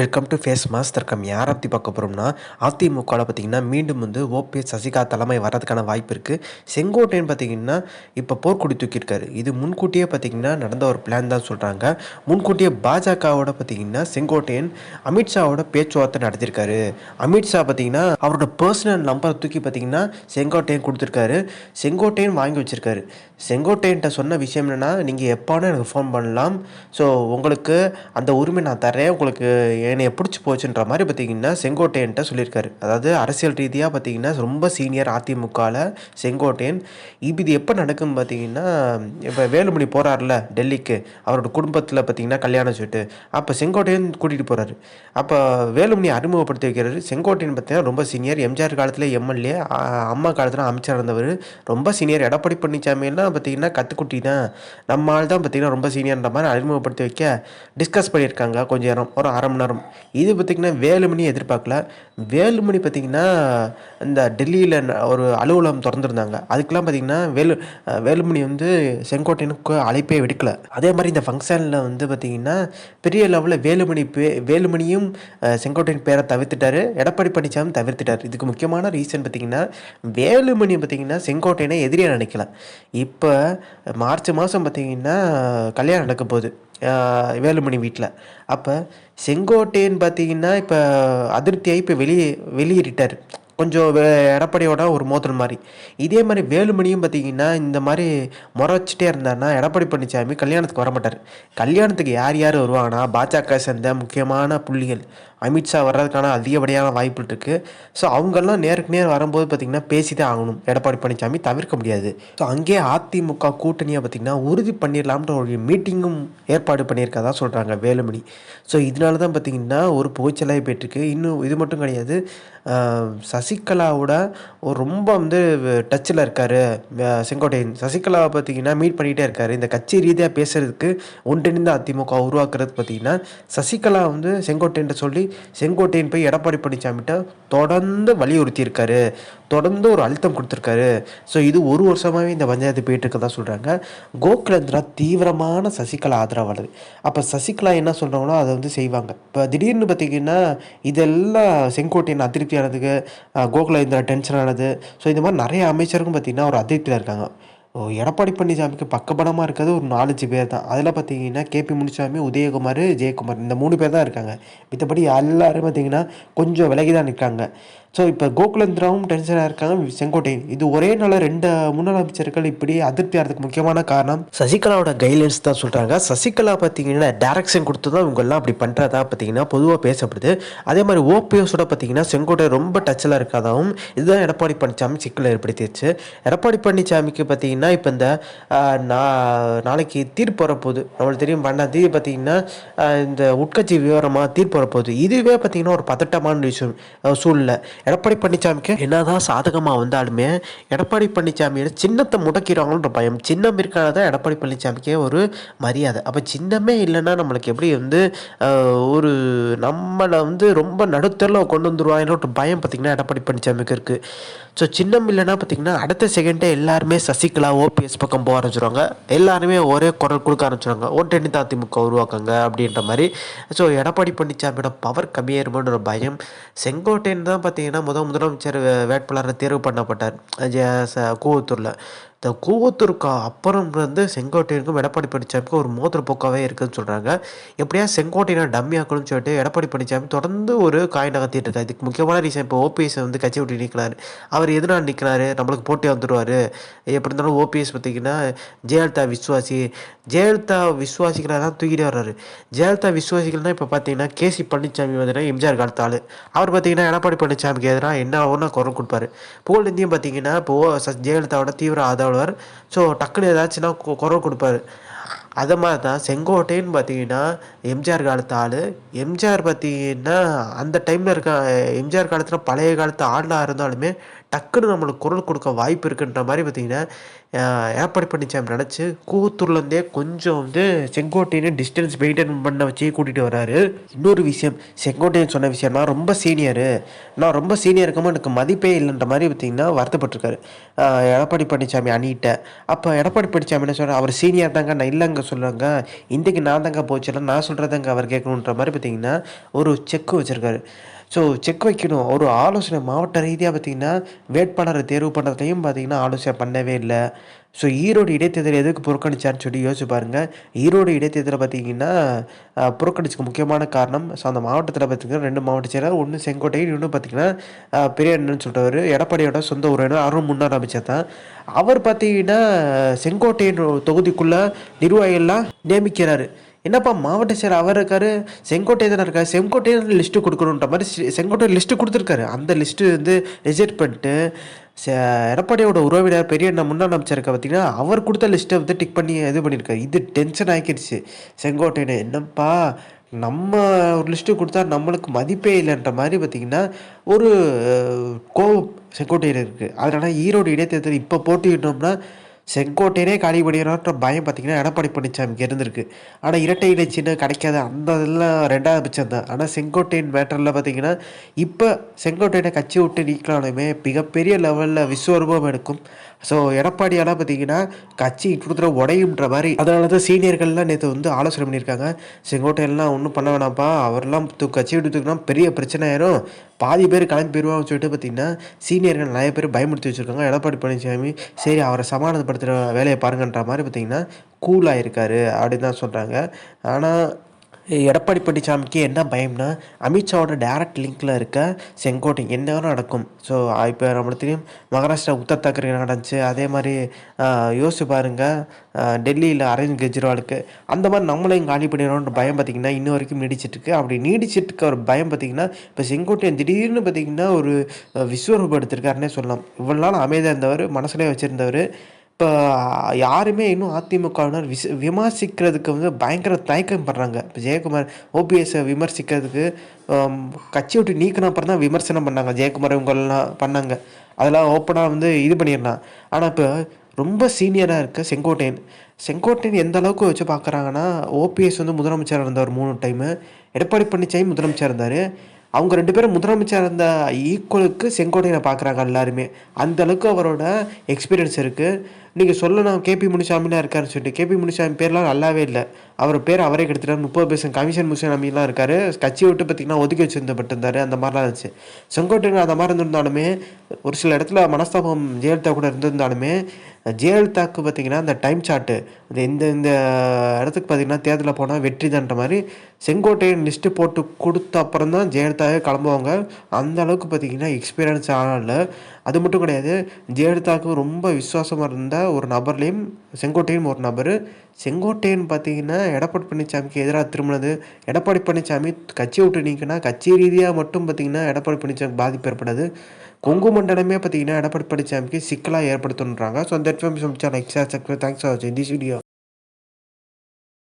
Welcome to face mass com யாரை பற்றி பார்க்க போகிறோம்னா அதிமுகவில் பார்த்தீங்கன்னா மீண்டும் வந்து ஓபிஎஸ் சசிகலா தலைமை வர்றதுக்கான வாய்ப்பு இருக்குது செங்கோட்டையன் பார்த்தீங்கன்னா இப்போ போர்க்கொடி தூக்கியிருக்காரு. இது முன்கூட்டியே பார்த்தீங்கன்னா நடந்த ஒரு பிளான் தான் சொல்கிறாங்க முன்கூட்டியே பாஜகவோட பார்த்தீங்கன்னா செங்கோட்டையன் அமித்ஷாவோட பேச்சுவார்த்தை நடத்தியிருக்காரு. அமித்ஷா பார்த்தீங்கன்னா அவரோட பர்சனல் நம்பரை தூக்கி பார்த்தீங்கன்னா செங்கோட்டையன் கொடுத்துருக்காரு. செங்கோட்டையன் வாங்கி வச்சுருக்காரு. செங்கோட்டையன்ட்ட சொன்ன விஷயம் என்னென்னா நீங்கள் எப்போனா எனக்கு ஃபோன் பண்ணலாம். ஸோ உங்களுக்கு அந்த உரிமை நான் தரேன் உங்களுக்கு என்னைய பிடிச்சி போச்சுன்ற மாதிரி பார்த்தீங்கன்னா செங்கோட்டையன்ட்ட சொல்லியிருக்காரு. அதாவது அரசியல் ரீதியாக பார்த்தீங்கன்னா ரொம்ப சீனியர் அதிமுகவில் செங்கோட்டையன். இப்போ இது எப்போ நடக்கும்னு பார்த்தீங்கன்னா இப்போ வேலுமணி போகிறார்ல டெல்லிக்கு அவரோட குடும்பத்தில் பார்த்தீங்கன்னா கல்யாணம் சொல்லிட்டு அப்போ செங்கோட்டையன் கூட்டிகிட்டு போகிறாரு அப்போ வேலுமணி அறிமுகப்படுத்தி வைக்கிறாரு. செங்கோட்டையன் பார்த்தீங்கன்னா ரொம்ப சீனியர் எம்ஜிஆர் காலத்தில் எம்எல்ஏ அம்மா காலத்தில் அமைச்சர் இருந்தவர். ரொம்ப சீனியர். எடப்பாடி பழனிசாமியெல்லாம் பார்த்தீங்கன்னா கத்துக்குட்டி தான். நம்ம ஆள் தான் பார்த்தீங்கன்னா ரொம்ப சீனியர்ன்ற மாதிரி அறிமுகப்படுத்தி வைக்க டிஸ்கஸ் பண்ணியிருக்காங்க கொஞ்சம் நேரம். ஒரு அரை மணி நேரம் இது பார்த்திங்கன்னா வேலுமணி எதிர்பார்க்கல. வேலுமணி பார்த்திங்கன்னா இந்த டெல்லியில் ஒரு அலுவலகம் திறந்துருந்தாங்க. அதுக்கெலாம் பார்த்திங்கன்னா வேலு வேலுமணி வந்து செங்கோட்டையனுக்கு அழைப்பே விடுக்கல. அதே மாதிரி இந்த ஃபங்க்ஷனில் வந்து பார்த்திங்கன்னா பெரிய லெவலில் வேலுமணி பே வேலுமணியும் செங்கோட்டையன் பேரை தவிர்த்துட்டாரு. எடப்பாடி பழனிசாமி தவிர்த்துட்டார். இதுக்கு முக்கியமான ரீசன் பார்த்திங்கன்னா வேலுமணி பார்த்திங்கன்னா செங்கோட்டையனை எதிரியாக நினைக்கல. இப்போ மார்ச் மாதம் பார்த்திங்கன்னா கல்யாணம் நடக்க போகுது. வேலுமணி வீட்டில் அப்போ செங்கோட்டையன் பார்த்தீங்கன்னா இப்போ அதிருப்தியாகி இப்போ வெளியே வெளியேறிட்டார். கொஞ்சம் வே எடப்பாடியோட ஒரு மோதல் மாதிரி. இதே மாதிரி வேலுமணியும் பார்த்தீங்கன்னா இந்த மாதிரி முறைச்சிட்டே இருந்தாருன்னா எடப்பாடி பழனிசாமி கல்யாணத்துக்கு வர மாட்டார் கல்யாணத்துக்கு யார் யார் வருவாங்கன்னா பாஜக சேர்ந்த முக்கியமான புள்ளிகள். அமித்ஷா வர்றதுக்கான அதிகப்படியான வாய்ப்புகள் இருக்குது ஸோ அவங்கெல்லாம் நேருக்கு நேர் வரும்போது பார்த்திங்கன்னா பேசி தான் ஆகணும். எடப்பாடி பழனிசாமி தவிர்க்க முடியாது. ஸோ அங்கேயே அதிமுக கூட்டணியை பார்த்திங்கன்னா உறுதி பண்ணிடலாம்ன்ற ஒரு மீட்டிங்கும் ஏற்பாடு பண்ணியிருக்கதா சொல்கிறாங்க வேலுமணி. ஸோ இதனால தான் பார்த்திங்கன்னா ஒரு புகைச்சலாகி போயிட்டுருக்கு இன்னும் இது மட்டும் கிடையாது. சஸ் சசிகலாவோட ஒரு ரொம்ப வந்து டச்சில் இருக்கார் செங்கோட்டையன். சசிகலாவை பார்த்தீங்கன்னா மீட் பண்ணிகிட்டே இருக்கார். இந்த கட்சி ரீதியாக பேசுகிறதுக்கு ஒன்றிணைந்த அதிமுக உருவாக்குறது பார்த்தீங்கன்னா சசிகலா வந்து செங்கோட்டையன்ட்ட சொல்லி செங்கோட்டையன் போய் எடப்பாடி பழனிசாமிகிட்ட தொடர்ந்து வலியுறுத்தியிருக்காரு. தொடர்ந்து ஒரு அழுத்தம் கொடுத்துருக்காரு. ஸோ இது ஒரு வருஷமாகவே இந்த பஞ்சாயத்து போயிட்டு இருக்கதா சொல்கிறாங்க கோகுலேந்திரா தீவிரமான சசிகலா ஆதரவாளர். அப்போ சசிகலா என்ன சொல்கிறாங்களோ அதை வந்து செய்வாங்க. இப்போ திடீர்னு பார்த்தீங்கன்னா இதெல்லாம் செங்கோட்டையன் அதிருப்தியானதுக்கு கோகுலேந்திரா டென்ஷன் ஆனது. ஸோ இந்த மாதிரி நிறைய அமைச்சருக்கும் பார்த்தீங்கன்னா ஒரு அதிருப்தியில் இருக்காங்க. ஓ, எடப்பாடி பழனிசாமிக்கு பக்கபலமாக இருக்கிறது ஒரு நாலஞ்சு பேர் தான். அதில் பார்த்தீங்கன்னா கேபி முனிசாமி உதயகுமார் ஜெயக்குமார் இந்த மூணு பேர் தான் இருக்காங்க. மித்தபடி எல்லாரும் பார்த்தீங்கன்னா கொஞ்சம் விலகி தான் நிற்காங்க. ஸோ இப்போ கோகுலேந்திராவும் டென்ஷனாக இருக்காங்க செங்கோட்டையன். இது ஒரே நாளில் ரெண்டு முன்னாள் அமைச்சர்கள் இப்படி அதிருப்தி ஆகிறதுக்கு முக்கியமான காரணம். சசிகலாவோட கைட்லைன்ஸ் தான் சொல்கிறாங்க சசிகலா பார்த்தீங்கன்னா டேரக்ஷன் கொடுத்து தான் இவங்கெல்லாம் அப்படி பண்ணுறதா பார்த்தீங்கன்னா பொதுவாக பேசப்படுது. அதே மாதிரி ஓபிஎஸோட பார்த்தீங்கன்னா செங்கோட்டை ரொம்ப டச்சில் இருக்காதாவும் இதுதான் எடப்பாடி பழனிசாமி சிக்கலை ஏற்படுத்திடுச்சு எடப்பாடி பழனிசாமிக்கு பார்த்தீங்கன்னா இப்போ இந்த நாளைக்கு தீர்ப்பு வரப்போகுது. நம்மளுக்கு தெரியும் பன்னெண்டாம் தேதி பார்த்தீங்கன்னா இந்த உட்கட்சி விவரமாக தீர்ப்பு வரப்போகுது. இதுவே பார்த்தீங்கன்னா ஒரு பதட்டமான விஷயம் சூழ்நிலை. எடப்பாடி பழனிசாமிக்கு? என்னதான் சாதகமாக வந்தாலுமே எடப்பாடி பழனிசாமியோட சின்னத்தை முடக்கிறாங்கன்ற பயம். சின்னம் இருக்காதான் எடப்பாடி பழனிசாமிக்கே ஒரு மரியாதை. அப்போ சின்னமே இல்லைன்னா நம்மளுக்கு எப்படி வந்து ஒரு நம்மளை வந்து ரொம்ப நடுத்தரில் கொண்டு வந்துருவாங்கன்ற பயம் பார்த்திங்கன்னா எடப்பாடி பழனிசாமிக்கு இருக்குது ஸோ சின்னம் இல்லைன்னா பார்த்தீங்கன்னா அடுத்த செகண்டே எல்லாருமே சசிகலா ஓபிஎஸ் பக்கம் போக ஆரம்பிச்சிருவாங்க. எல்லாருமே ஒரே குரல் கொடுக்க ஆரம்பிச்சிருவாங்க. ஒன்றெண்ணி அதிமுக உருவாக்குங்க அப்படின்ற மாதிரி. ஸோ எடப்பாடி பழனிசாமியோட பவர் கம்மியாயிருமோன்ற ஒரு பயம். செங்கோட்டையன் தான் பார்த்திங்கன்னா முதல் முதலமைச்சர் வேட்பாளராக தேர்வு பண்ணப்பட்டார். ஜெ- கூவத்தூரில். இந்த கூவத்தூருக்கு அப்புறம் வந்து செங்கோட்டையனுக்கும் எடப்பாடி பழனிசாமிக்கும் ஒரு மோதிர போக்காவே இருக்குதுன்னு சொல்கிறாங்க எப்படியா செங்கோட்டையனை டம்மி ஆக்கணும்னு சொல்லிட்டு எடப்பாடி பழனிசாமி தொடர்ந்து ஒரு காய் நகர்த்திட்டு இருக்காரு. இதுக்கு முக்கியமான ரீசன் இப்போ ஓபிஎஸ் வந்து கட்சி விட்டு நிற்கிறாரு அவர் எதனால் நிற்கிறாரு நம்மளுக்கு போட்டி வந்துடுவார் எப்படி இருந்தாலும் ஓபிஎஸ் பார்த்தீங்கன்னா ஜெயலலிதா விஸ்வாசி ஜெயலலிதா விஸ்வாசிகளை தான் தூக்கிட்டு வர்றாரு. ஜெயலலிதா விஸ்வாசிகள்னா இப்போ பார்த்தீங்கன்னா கேசி பழனிசாமி பார்த்தீங்கன்னா எம்ஜிஆர் காலத்து ஆள். அவர் பார்த்தீங்கன்னா எடப்பாடி பழனிசாமிக்கு எதிராக என்ன ஒன்றா குரல் கொடுப்பாரு. புகழேந்தியும் பார்த்தீங்கன்னா இப்போ ச- ஜெயலலிதாவோட தீவிர ஆதரவாளர் ஸோ டக்குன்னு ஏதாச்சுன்னா குரல் கொடுப்பாரு. அதை மாதிரி தான் செங்கோட்டைன்னு பார்த்தீங்கன்னா எம்ஜிஆர் காலத்து ஆள். எம்ஜிஆர் பார்த்தீங்கன்னா அந்த டைமில் இருக்க எம்ஜிஆர் காலத்தில் பழைய காலத்து ஆளாக இருந்தாலுமே டக்குன்னு நம்மளுக்கு குரல் கொடுக்க வாய்ப்பு இருக்குன்ற மாதிரி பார்த்தீங்கன்னா எடப்பாடி பழனிசாமி நினச்சி கூத்தூர்லேருந்தே கொஞ்சம் வந்து செங்கோட்டையனை டிஸ்டன்ஸ் மெயின்டைன் பண்ண வச்சு கூட்டிகிட்டு வராரு. இன்னொரு விஷயம் செங்கோட்டையன் சொன்ன விஷயம்னா ரொம்ப சீனியரு நான் ரொம்ப சீனியர் இருக்கமோ எனக்கு மதிப்பே இல்லைன்ற மாதிரி பார்த்தீங்கன்னா வருத்தப்பட்டிருக்காரு. எடப்பாடி பழனிசாமி அணிகிட்ட அப்போ எடப்பாடி பழனிசாமி என்ன சொல்கிறார் அவர் சீனியர் தாங்க நான் இல்லைங்க சொல்லுவாங்க இன்றைக்கு நான் தாங்க போச்சு நான் சொல்கிறதாங்க அவர் கேட்கணுன்ற மாதிரி பார்த்தீங்கன்னா ஒரு செக் வச்சுருக்காரு. ஸோ செக் வைக்கணும். ஒரு ஆலோசனை மாவட்ட ரீதியாக பார்த்திங்கன்னா வேட்பாளரை தேர்வு பண்ணுறதையும் பார்த்திங்கன்னா ஆலோசனை பண்ணவே இல்லை. ஸோ ஈரோடு இடைத்தேர்தல் எதுக்கு புறக்கணிச்சார்னு சொல்லி யோசிச்சு பாருங்கள் ஈரோடு இடைத்தேர்தலை பார்த்தீங்கன்னா புறக்கணிச்சுக்கு முக்கியமான காரணம் ஸோ அந்த மாவட்டத்தில் பார்த்திங்கன்னா ரெண்டு மாவட்ட செயலர் ஒன்று செங்கோட்டை இன்னும் பார்த்திங்கன்னா பெரிய என்னன்னு சொல்கிறவர் எடப்பாடியோட சொந்த உறவினர் அருண் முன்னாள் அமைச்சர் தான். அவர் பார்த்திங்கன்னா செங்கோட்டையின் தொகுதிக்குள்ளே நிர்வாகிகள்லாம் நியமிக்கிறாரு. என்னப்பா மாவட்ட செயலர் அவர் இருக்கார் செங்கோட்டை இருக்காரு இருக்கார் செங்கோட்டையன் லிஸ்ட்டு கொடுக்கணுன்ற மாதிரி செங்கோட்டை லிஸ்ட்டு கொடுத்துருக்காரு. அந்த லிஸ்ட்டு வந்து ரிஜெக்ட் பண்ணிட்டு எடப்பாடியோட உறவினர் பெரிய முன்னாள் அமைச்சருக்கு பார்த்தீங்கன்னா அவர் கொடுத்த லிஸ்ட்டை வந்து டிக் பண்ணி இது பண்ணியிருக்காரு. இது டென்ஷன் ஆகிடுச்சு செங்கோட்டையனை என்னப்பா நம்ம ஒரு லிஸ்ட்டு கொடுத்தா நம்மளுக்கு மதிப்பே இல்லைன்ற மாதிரி பார்த்திங்கன்னா ஒரு கோவம் செங்கோட்டையில் இருக்குது அதனால் ஈரோடு இடைத்தேர்தல் இப்போ போட்டிட்டோம்னா செங்கோட்டையனே காலி பண்ணிடுறான்ற பயம் பார்த்தீங்கன்னா எடப்பாடி பழனிசாமிக்கு இருந்திருக்கு. ஆனால் இரட்டை இலை சின்ன அந்த இதெல்லாம் ரெண்டாவது பட்சம் தான். ஆனால் செங்கோட்டையின் மேட்டரில் பார்த்தீங்கன்னா இப்போ செங்கோட்டையனை கட்சி விட்டு நீக்கினாலுமே மிகப்பெரிய லெவலில் விஸ்வரூபம் எடுக்கும். ஸோ எடப்பாடியால் பார்த்தீங்கன்னா கட்சி கொடுத்துற உடையுன்ற மாதிரி. அதனால தான் சீனியர்கள்லாம் நேற்று வந்து ஆலோசனை பண்ணியிருக்காங்க. செங்கோட்டையெல்லாம் ஒன்றும் பண்ண வேணாம்ப்பா. அவரெல்லாம் கட்சி விட்டு தூக்கினா பெரிய பிரச்சனை ஆயிரும். பாதி பேர் கிளம்பி போயிடுவான்னு சொல்லிட்டு பார்த்தீங்கன்னா சீனியர்கள் நிறைய பேர் பயமுறுத்தி வச்சுருக்காங்க. எடப்பாடி பழனிசாமி சரி அவரை சமாதானப்படுத்துகிற வேலையை பாருங்கன்ற மாதிரி பார்த்தீங்கன்னா கூலாக இருக்கார் அப்படின்னு தான் சொல்கிறாங்க ஆனால் எடப்பாடி பழனிசாமிக்கு என்ன பயம்னா அமித்ஷாவோட டேரக்ட் லிங்கில் இருக்க செங்கோட்டை என்ன நடக்கும். ஸோ இப்போ நம்மளுக்கு தெரியும் மகாராஷ்டிரா உத்தர் தாக்கரே நடந்துச்சு அதே மாதிரி யோசிச்சு பாருங்கள் டெல்லியில் அரவிந்த் கெஜ்ரிவாலுக்கு. அந்த மாதிரி நம்மளையும் காலி பண்ணிடணுன்ற பயம் பார்த்திங்கன்னா இன்ன வரைக்கும் நீடிச்சிட்ருக்கு. அப்படி நீடிச்சிட்டு இருக்க ஒரு பயம் பார்த்திங்கன்னா இப்போ செங்கோட்டையன் திடீர்னு பார்த்திங்கன்னா ஒரு விஸ்வரூபம் எடுத்திருக்காருன்னே சொல்லலாம். இவ்வளோ நாள் அமைதியாக இருந்தவர் மனசுலேயே வச்சுருந்தவர் இப்போ யாருமே இன்னும் அதிமுகவினர் விச விமர்சிக்கிறதுக்கு வந்து பயங்கர தயக்கம் பண்ணுறாங்க இப்போ ஜெயக்குமார் ஓபிஎஸ்ஸை விமர்சிக்கிறதுக்கு கட்சி விட்டு நீக்கின அப்புறம் தான் விமர்சனம் பண்ணாங்க. ஜெயக்குமார் இவங்கெல்லாம் பண்ணாங்க. அதெல்லாம் ஓப்பனாக வந்து இது பண்ணிடலாம். ஆனால் இப்போ ரொம்ப சீனியராக இருக்க செங்கோட்டையன் செங்கோட்டையன் எந்த அளவுக்கு வச்சு பார்க்குறாங்கன்னா ஓபிஎஸ் வந்து முதலமைச்சராக இருந்தார் மூணு டைமு எடப்பாடி பழனிசாமி முதலமைச்சர் இருந்தார். அவங்க ரெண்டு பேரும் முதலமைச்சராக இருந்த ஈக்குவலுக்கு செங்கோட்டையனை பார்க்குறாங்க எல்லாருமே. அந்த அளவுக்கு அவரோட எக்ஸ்பீரியன்ஸ் இருக்குது நீங்கள் சொல்லணும் கேபி முனிசாமிலாம் இருக்காருன்னு சொல்லிட்டு. கேபி முனிசாமி பேர்லாம் நல்லாவே இல்லை. அவர் பேர் அவரே கெடுத்துட்டார். முப்பது பேசம் கமிஷன் முனிசாமிலாம் இருக்கார். கட்சி விட்டு பார்த்திங்கன்னா ஒதுக்கி வச்சுருந்தப்பட்டிருந்தார். அந்த மாதிரிலாம் இருந்துச்சு. செங்கோட்டையன் அந்த மாதிரி இருந்திருந்தாலுமே ஒரு சில இடத்துல மனஸ்தாபம் ஜெயலலிதா கூட இருந்திருந்தாலுமே ஜெயலலிதாவுக்கு பார்த்திங்கன்னா அந்த டைம் சார்ட்டு இந்த இந்த இந்த இடத்துக்கு பார்த்திங்கன்னா தேர்தலில் போனால் வெற்றி தான்ற மாதிரி செங்கோட்டையன் லிஸ்ட்டு போட்டு கொடுத்த அப்புறம் தான் ஜெயலலிதாவே கிளம்புவாங்க. அந்த அளவுக்கு பார்த்திங்கன்னா எக்ஸ்பீரியன்ஸ் ஆனால் அது மட்டும் கிடையாது ஜெயலலிதாவுக்கு ரொம்ப விசுவாசமாக இருந்த ஒரு நபர்லேயும் செங்கோட்டையன் ஒரு நபர். செங்கோட்டையன் பார்த்தீங்கன்னா எடப்பாடி பழனிசாமிக்கு எதிராக திரும்பினது. எடப்பாடி பழனிசாமி கட்சியை விட்டு நீக்கினா கட்சி ரீதியாக மட்டும் பார்த்திங்கன்னா எடப்பாடி பழனிசாமி பாதிப்பு ஏற்படாது. கொங்கு மண்டலமே பார்த்தீங்கன்னா எடப்பாடி பழனிசாமிக்கு சிக்கலாக ஏற்படுத்தணுன்றாங்க ஸோ அந்த இன்ஃபர்மேஷன் லைக் தேங்க்ஸ் ஃபார் வாட்சிங் திஸ் வீடியோ